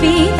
feet.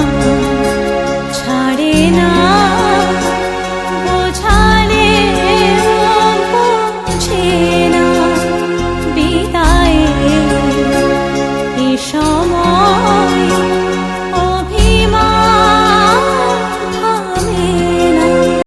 love